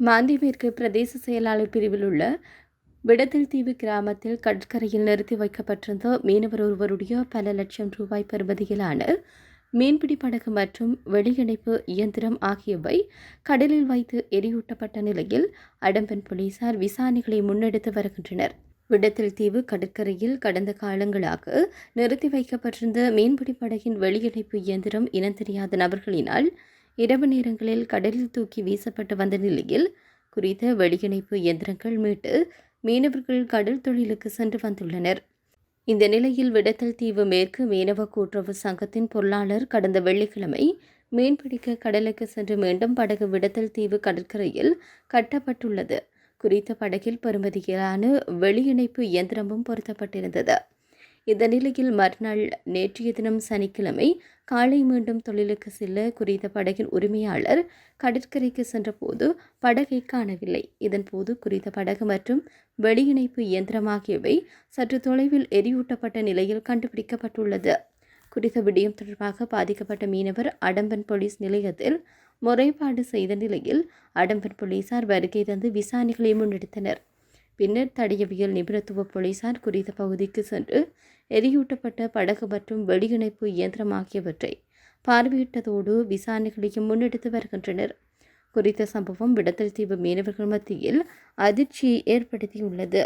மாந்தி மேற்கு பிரதேச செயலாளர் பிரிவில் உள்ள விடத்தில் தீவு கிராமத்தில் கடற்கரையில் நிறுத்தி வைக்கப்பட்டிருந்த மீனவர் ஒருவருடைய பல லட்சம் ரூபாய் பெறுமதியிலான மீன்பிடி படகு மற்றும் வெளியிணைப்பு இயந்திரம் ஆகியவை கடலில் வைத்து எரியூட்டப்பட்ட நிலையில் அடம்பன் போலீசார் விசாரணைகளை முன்னெடுத்து வருகின்றனர். விடத்தில் தீவு கடற்கரையில் கடந்த காலங்களாக நிறுத்தி வைக்கப்பட்டிருந்த மீன்பிடி படகின் வெளியிணைப்பு இயந்திரம் இனம் தெரியாத நபர்களினால் இரவு நேரங்களில் கடலில் தூக்கி வீசப்பட்டு வந்த நிலையில் குறித்த வெளியிணைப்பு இயந்திரங்கள் மீட்டு மீனவர்கள் கடல் தொழிலுக்கு சென்று வந்துள்ளனர். இந்த நிலையில் விடத்தல் தீவு மேற்கு மீனவ கூட்டுறவு சங்கத்தின் பொருளாளர் கடந்த வெள்ளிக்கிழமை மீன்பிடிக்க கடலுக்கு சென்று மீண்டும் படகு விடத்தல் தீவு கடற்கரையில் கட்டப்பட்டுள்ளது. குறித்த படகில் பெறுமதியிலான வெளியிணைப்பு இயந்திரமும் பொருத்தப்பட்டிருந்தது. இந்த நிலையில் மறுநாள் நேற்றைய தினம் சனிக்கிழமை காலை மீண்டும் தொழிலுக்கு செல்ல குறித்த படகின் உரிமையாளர் கடற்கரைக்கு சென்றபோது படகை காணவில்லை. இதன்போது குறித்த படகு மற்றும் வெளியிணைப்பு இயந்திரம் ஆகியவை சற்று தொலைவில் எரியூட்டப்பட்ட நிலையில் கண்டுபிடிக்கப்பட்டுள்ளது. குறித்த விடயம் தொடர்பாக பாதிக்கப்பட்ட மீனவர் அடம்பன் போலீஸ் நிலையத்தில் முறைப்பாடு செய்த நிலையில் அடம்பன் போலீசார் வருகை தந்து விசாரணைகளை முன்னெடுத்தனர். பின்னர் தடயவியல் நிபுணத்துவ போலீசார் குறித்த பகுதிக்கு சென்று எரியூட்டப்பட்ட படகு மற்றும் வெளியிணைப்பு இயந்திரம் ஆகியவற்றை பார்வையிட்டதோடு விசாரணைகளையும் முன்னெடுத்து வருகின்றனர். குறித்த சம்பவம் விடத்தல் தீவு மீனவர்கள் மத்தியில் அதிர்ச்சியை ஏற்படுத்தியுள்ளது.